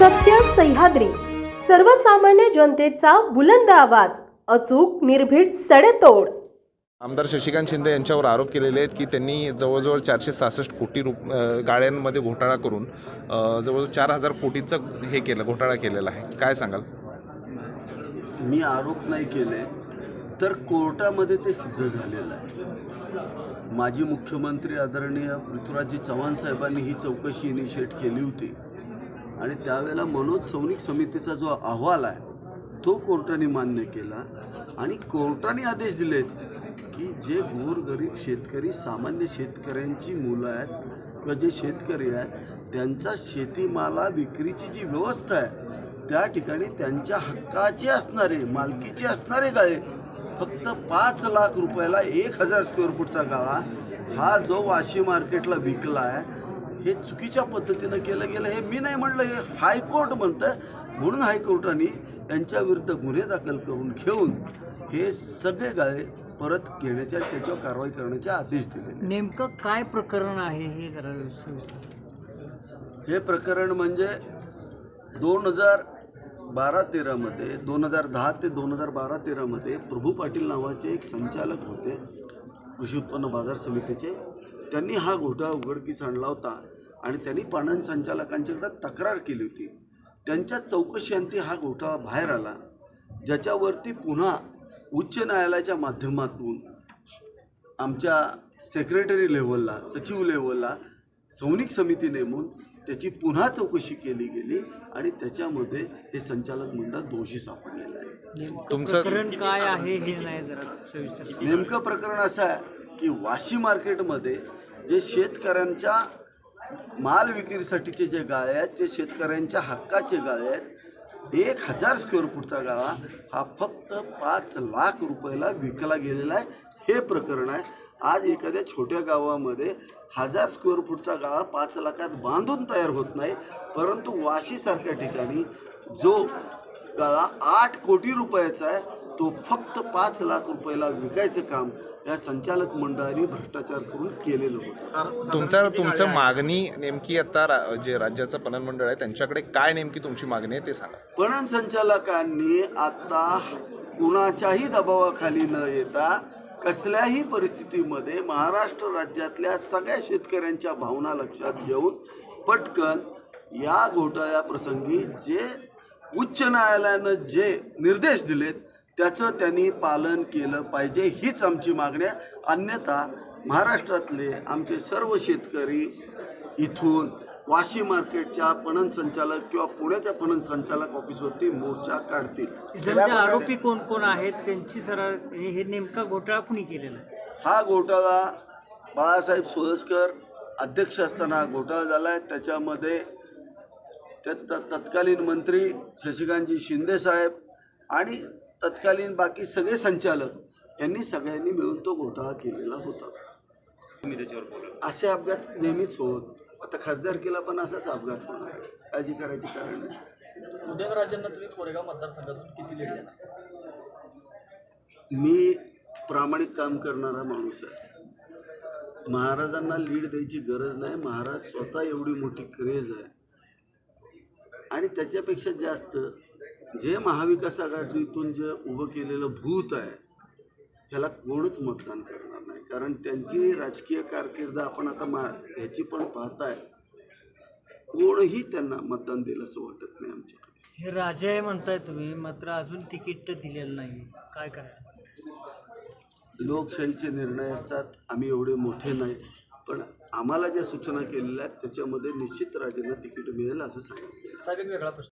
सत्य सह्याद्री. सर्वसामान्य जनतेचा बुलंद आवाज अचूक निर्भीड सडेतोड. आमदार शशिकांत शिंदे यांच्यावर आरोप केलेले आहेत की त्यांनी जवळजवळ चारशे सहासष्ट कोटी रुप गाड्यांमध्ये घोटाळा करून जवळजवळ चार हजार कोटीचं हे केलं घोटाळा केलेला आहे. काय सांगाल? मी आरोप नाही केले तर कोर्टामध्ये ते सिद्ध झालेलं आहे. माजी मुख्यमंत्री आदरणीय पृथ्वीराजजी चव्हाण साहेबांनी ही चौकशी इनिशिएट केली होती. आणि त्यावेळेला मनोज सैनिक समितीचा जो अहवाल आहे तो कोर्टाने मान्य केला आणि कोर्टाने आदेश दिलेत की जे गोरगरीब शेतकरी सामान्य शेतकऱ्यांची मुलं आहेत किंवा जे शेतकरी आहेत त्यांचा शेतीमाला विक्रीची जी व्यवस्था आहे त्या ठिकाणी त्यांच्या हक्काचे असणारे मालकीचे असणारे गाळे फक्त पाच लाख रुपयाला एक हजार स्क्वेअर फूटचा गाळा हा जो वाशी मार्केटला विकला आहे हे चुकीच्या पद्धतीनं केलं गेलं हे मी नाही म्हणलं हे हायकोर्ट म्हणतं म्हणून हायकोर्टाने यांच्या विरुद्ध गुन्हे दाखल करून घेऊन हे सगळे गाळे परत घेण्याच्या त्याच्यावर कारवाई करण्याचे आदेश दिलेले नेमकं काय प्रकरण आहे हे जरा. हे प्रकरण म्हणजे दोन हजार बारा तेरामध्ये दोन हजार दहा ते दोन हजार बारा तेरामध्ये प्रभू पाटील नावाचे एक संचालक होते कृषी उत्पन्न बाजार समितीचे त्यांनी हा घोटाळा उघडकीस आणला होता आणि त्यांनी पणन संचालकांच्याकडे तक्रार केली होती त्यांच्या चौकशीअंती हा घोटाळा बाहेर आला ज्याच्यावरती पुन्हा उच्च न्यायालयाच्या माध्यमातून आमच्या सेक्रेटरी लेव्हलला सचिव लेव्हलला सैनिक समिती नेमून त्याची पुन्हा चौकशी केली गेली आणि त्याच्यामध्ये हे संचालक मंडळ दोषी सापडलेलं आहे तुमचं- प्रकरण काय आहे हे नाही जरा सविस्तर. नेमकं प्रकरण असं आहे की वाशी मार्केटमध्ये जे शेतकऱ्यांच्या माल विक्रीसाठीचे जे गाळे आहेत ते शेतकऱ्यांच्या हक्काचे गाळे आहेत एक हजार स्क्वेअर फूटचा गाळा हा फक्त पाच लाख रुपयाला विकला गेलेला आहे. हे प्रकरण आहे. आज एखाद्या छोट्या गावामध्ये हजार स्क्वेअर फूटचा गाळा पाच लाखात बांधून तयार होत नाही. परंतु वाशीसारख्या ठिकाणी जो गाळा आठ कोटी रुपयाचा आहे तो फक्त पाच लाख रुपयाला विकायचं काम या संचालक मंडळाने भ्रष्टाचार करून केलेलं होतं. तुमचा तुमचं मागणी नेमकी आता रा- जे राज्याचं पणन मंडळ आहे त्यांच्याकडे काय नेमकी तुमची मागणी आहे ते सांगा. पणन संचालकांनी आता कुणाच्याही दबावाखाली न येता कसल्याही परिस्थितीमध्ये महाराष्ट्र राज्यातल्या सगळ्या शेतकऱ्यांच्या भावना लक्षात घेऊन पटकन या घोटाळ्याप्रसंगी जे उच्च न्यायालयानं जे निर्देश दिलेत त्याचं त्यांनी पालन केलं पाहिजे हीच आमची मागणी आहे. अन्यथा महाराष्ट्रातले आमचे सर्व शेतकरी इथून वाशी मार्केटच्या पणन संचालक किंवा पुण्याच्या पणन संचालक ऑफिसवरती मोर्चा काढतील. आरोपी कोण कोण आहेत त्यांची सर हे नेमका घोटाळा कुणी केलेला हा घोटाळा बाळासाहेब सोळसकर अध्यक्ष असताना घोटाळा झाला आहे त्याच्यामध्ये तत्कालीन मंत्री शशिकांतजी शिंदेसाहेब आणि तत्कालीन बाकी सगळे संचालक यांनी सगळ्यांनी मिळून तो घोटाळा केलेला होता. असे अपघात नेहमीच होत. आता खासदारकीला पण असाच अपघात होणार आहे. काळजी करायची कारण नाही. उदयनराजेंना तुम्ही कोरेगाव मतदारसंघातून किती लीड देणार? मी प्रामाणिक काम करणारा माणूस आहे. महाराजांना लीड द्यायची गरज नाही. महाराज स्वतः एवढी मोठी क्रेज आहे. आणि त्याच्यापेक्षा जास्त जे महाविकास आघाडीतून जे उभं केलेलं भूत आहे ह्याला कोणच मतदान करणार नाही. कारण त्यांची राजकीय कारकीर्द आपण आता मा ह्याची पण पाहताय. कोणही त्यांना मतदान दिलं असं वाटत नाही आमच्याकडे. हे राजा आहे म्हणताय तुम्ही मात्र अजून तिकीट दिलेलं नाही काय करायला लोकशाहीचे निर्णय असतात आम्ही एवढे मोठे नाही. पण आम्हाला ज्या सूचना केलेल्या आहेत त्याच्यामध्ये निश्चित राजांना तिकीट मिळेल असं सांगितलं. साहेब एक वेगळा प्रश्न.